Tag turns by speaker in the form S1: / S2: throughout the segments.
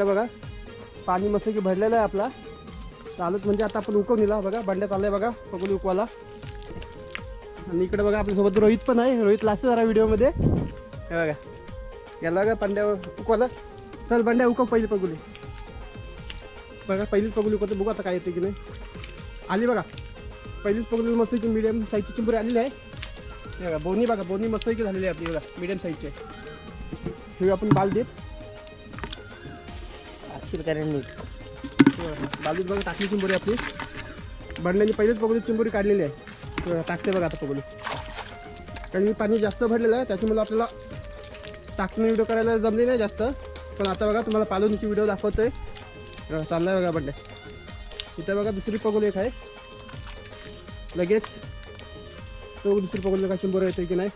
S1: इकडे बघा. पाणी मस्त की भरलेलं आहे आपला. चालत म्हणजे आता आपण उकवून दिला बघा बंड्यात आलाय बघा पगोली उकवाला आणि इकडे बघा आपल्यासोबत रोहित पण आहे. रोहित लागतं जरा व्हिडिओमध्ये. हे बघा. याला बघा पांड्यावर उकवाला चल बंड्या उकव पहिली पगुली बघा पहिलीच पगुली उकवते बघू आता काय येते की नाही. आली बघा. पहिलीच पगुली मस्त की मिडियम साईजची चिंबुरी आलेली आहे. हे बघा बोनी बघा बोनी मस्त की झालेली आहे आपली. बघा मिडियम साईजची आपण हे आपण कारण देत बाजूत बघा टाकली चिंबोरी आपली. भरण्याची पहिलेच पगोली चिंबोरी काढलेली आहे. टाकते बघा आता पगोली कारण मी पाणी जास्त भरलेलं आहे त्याच्यामुळे आपल्याला टाकणं व्हिडिओ करायला जमले नाही जास्त. पण आता बघा तुम्हाला पालवणीची व्हिडिओ दाखवतोय. आहे चाललाय बघा बंड्या इथं बघा दुसरी पगोली एक आहे. लगेच तो दुसरी पगोली का चिंबोरी येते की नाही.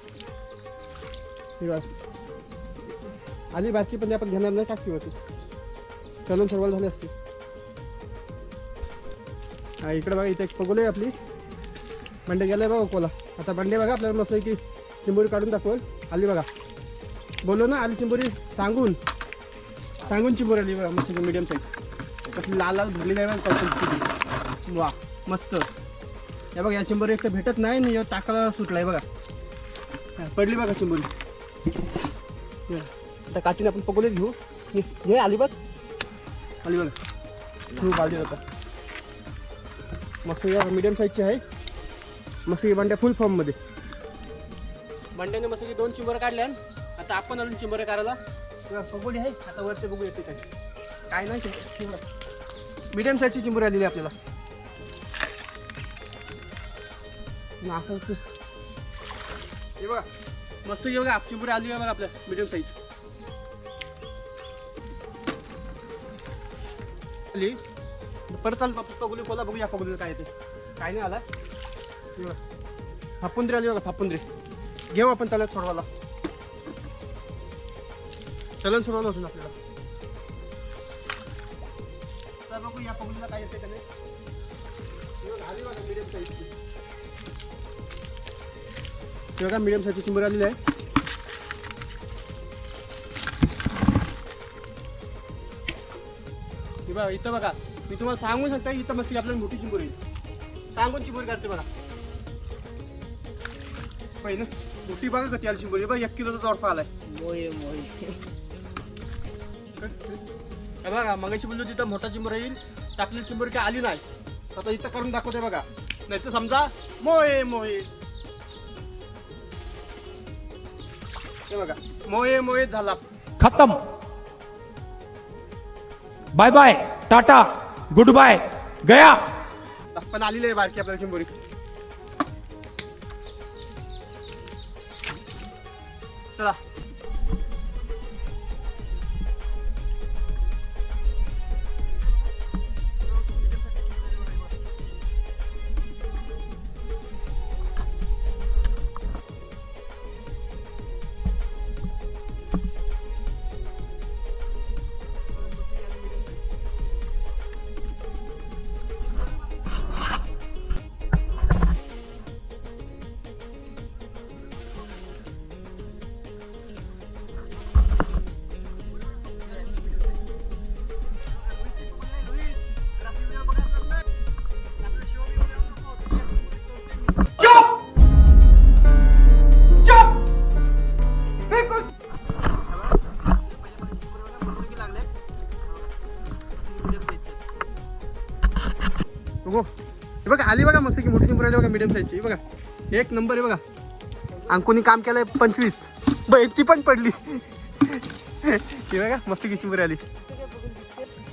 S1: आली बाकी पण आपण घेणार नाही टाकली होती. चलून सर्वाला झाली असते हा इकडे बघा इथे एक पगोली आहे आपली. बंडे गेलाय बघा कोला आता बंडे बघा आपल्याला मस्त की चिंबोरी काढून दाखवल. आली बघा. बोलो ना आली चिंबोरी सांगून. सांगून चिंबोरी आली बघा मस्त मिडियम साईज कसली लाल लाल भरली नाही बघा वा मस्त. हे बघा या चिंबोरी एक तर भेटत नाही आणि टाकाला सुटलाय बघा. पडली बघा चिंबोरी. आता काठीने आपण पगोलीत घेऊ. हे आली बघ. बघा. घेऊ बालदी आता मस्त या मिडियम साईजची आहे. मस्त बंड्या फुल फॉर्ममध्ये बंड्याने मस्त की दोन चिंबर काढल्या आता आपण अजून चिंबर काढायला. पगोली आहे आता वरती बघू येते काय काय नाही चिंबर. मिडियम साईजची चिंबर आलेली आहे आपल्याला. हे बघा. मस्त बघा चिंबुरी आली आहे बघा आपल्या मिडियम साईज आली. परत चाल पगुली कोला बघू या पगुलीला काय येते काय नाही आला. हे थापुंद्री आली बघा थापुंद्री. घेऊ आपण त्याला सोडवायला. चलन सोडवायला असून आपल्याला. तर बघू या पगुलीला काय येते का नाही. मिडियम साईजची बघा मिडियम साईजची चिंबर आलेली आहे. बघा इथं बघा. मी तुम्हाला सांगू शकता इथं मस्त आपल्याला मोठी चिंबोरी येईल सांगून चिंबोरी काढते बघा. पहिलं मोठी बघा कधी आली चिंबोरी. बघा एक किलोचा चौरफा आलाय
S2: मोये मोये.
S1: हे बघा मगाशी बोललो तिथं मोठा चिंबोरी येईल. टाकली चिंबोरी काय आली नाही. आता इथं करून दाखवते बघा. नाही तर समजा मोये मोये. हे बघा मोये मोये झाला.
S3: खत्म. Bye bye tata good bye गया.
S1: पण आलेली आहे बारकी आपल्याला चिंबोरी. चला. हो. हे बघा आली बघा मस्त की मोठी चिंबर आली बघा मिडियम साईजची बघा एक नंबर आहे बघा. अंकुनी काम केलंय पंचवीस. ब ती पण पडली. ही बघा मस्त की चिंबर आली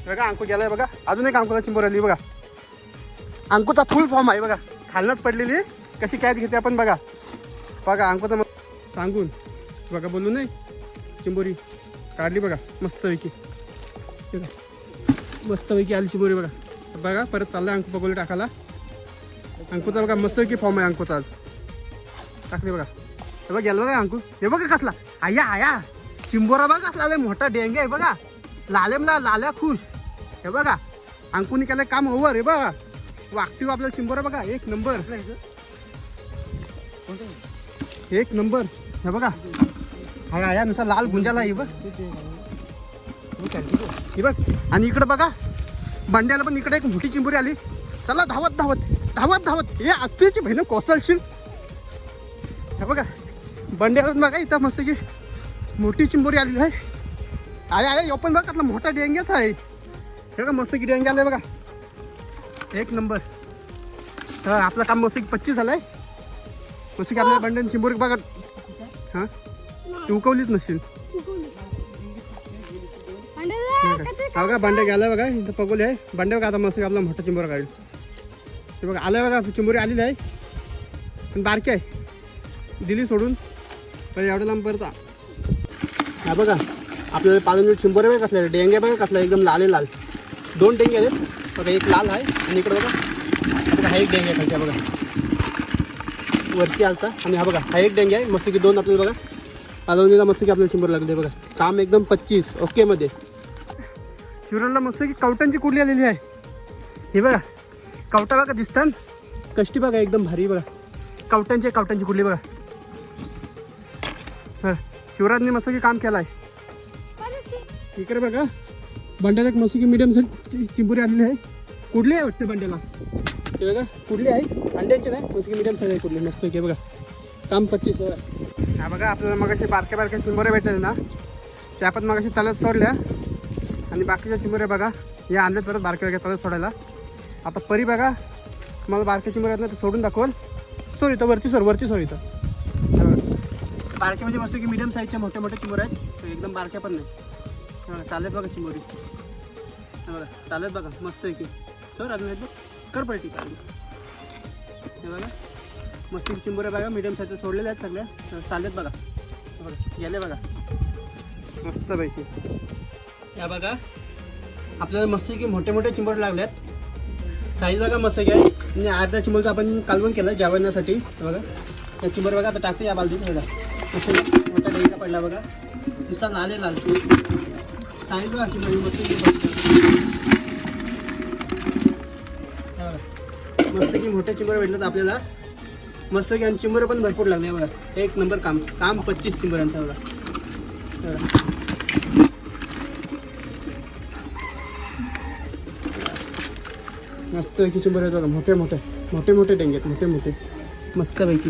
S1: बघा अंकू गेलाय बघा. अजून एक अंकुला चिंबर आली बघा. अंकुचा फुल फॉर्म आहे बघा. खालनात पडलेली. कशी कॅच घेते आपण बघा. बघा अंकुचा मग सांगून. बघा बोलू नाही. चिंबोरी काढली बघा मस्तपैकी. मस्तपैकी आली चिंबोरी बघा. बघा परत चाललाय अंकू बघोली टाकायला. अंकूचा बघा मस्तपैकी फॉर्म आहे अंकूचा आज. टाकली बघा. हे बघा गेलं बघा अंकू हे बघा कसला. आया आया. चिंबोरा बघा कसला लय मोठा डेंगे आहे बघा. लालेमला लाल्या खुश. हे बघा. अंकूनी केलं काम ओव्हर हे बघा. वागती आपल्याला चिंबोरा बघा एक नंबर एक नंबर हे बघा. हा आया नुसार लाल गुंजाला हे बघ. हे बघ. आणि इकडं बघा. बांड्याला पण इकडे एक मोठी चिंबोरी आली. चला धावत धावत धावत धावत. हे असतेची बहिण कोसळशील. हे बघा बंड्याला बघा इथं मस्त की मोठी चिंबोरी आलेली आहे. आहे आहे यो पण बघा मोठा डेंग्याच आहे. हे बघा मस्त की डेंग्या आलाय बघा. एक नंबर. हा आपलं काम मस्त की पच्चीस झालंय. मस्त की आपल्याला बंड्याने चिंबोरी बघा. हां? ती उकवलीच नसतील हा का बांड्या घ्यायला बघा इथं पगोली आहे. बांड्या बघा आता मस्त आपला मोठा चिंबोरा काढेल. ते बघा आलं बघा चिंबोरी आलेली आहे. पण बारकी आहे. दिली सोडून. पण एवढं लांब परत हा बघा आपल्याला पालन चिंबोरे बघा कसले डेंगे बघा कसला एकदम लाल आहे लाल. दोन डेंगे आहेत. बघा एक लाल आहे आणि इकडे बघा. हा एक डेंगे आहे खालच्या बघा. वरती आलता आणि हा बघा हा एक डेंगे आहे. मस्त की दोन आपल्याला बघा. पालवणीला मस्त की आपल्याला चिंबर लागले बघा. काम एकदम पच्चीस. ओकेमध्ये शिवराला मस्त की कवटांची कुडली आलेली आहे. हे बघा कवटा बघा दिसतात कष्टी बघा एकदम भारी बघा. कवटांची आहे, कवटांची कुडली बघा. हा शिवराजने मस्त की काम केलं आहे इकडे बघा बंड्याला एक मस्त की मिडियम साईज चिंबुरी आलेली आहे. कुडली आहे वाटते बंड्याला? ते बघा कुडली आहे? अंड्याची नाही मस्त की मिडियम साईज आहे कुडली मस्त की बघा. काम पच्चीस हा बघा आपल्याला मग असे बारक्या बारक्या चिंबोऱ्या भेटल्या ना. त्या पण मग तलत सोडल्या. आणि बाकीच्या चिमुऱ्या बघा या आणल्यात परत बारक्या घेतात सोडायला. आता परी बघा मला बारक्या चिंबोऱ्या आहेत ना ते सोडून दाखवल. सॉरी तर वरती सर वरती सॉरी तर बारक्या म्हणजे मस्त की मिडियम साईजच्या मोठ्या मोठ्या चिमुऱ्या आहेत. एकदम बारक्या पण नाही. चालत बघा चिमुरी. हे बघा चालत बघा मस्त आहे की. सर अजून बघ. कर पलटी चालेल हे बघा. मस्त चिंबोऱ्या बघा मिडियम साईजच्या सोडलेल्या आहेत सगळ्या. चालत बघा. बरं बघा गेले बघा. मस्त पैकी. त्या बघा. आपल्याला मस्त की मोठे मोठे चिंबोरे लागल्यात साईज बघा मस्त की आहे. आणि अर्धा चिंबोरचं आपण कालवण केलं जेवणासाठी. बघा. त्या चिंबर बघा आता टाकते या बालदीत बघा. तसं मोठा डेंगा पडला बघा. नुसता लाल लाल. साईज बघा चिंबोरी मस्त की मस्त. मस्त की मोठे चिंबर भेटलं आपल्याला. मस्त की आणि चिंबर पण भरपूर लागले बघा. एक नंबर काम. काम पच्चीस चिंबरांचा बघा. मस्त पैकी बरे आहेत मोठे मोठे. मोठे मोठे डेंगे आहेत. मोठे मोठे. मस्त पैकी.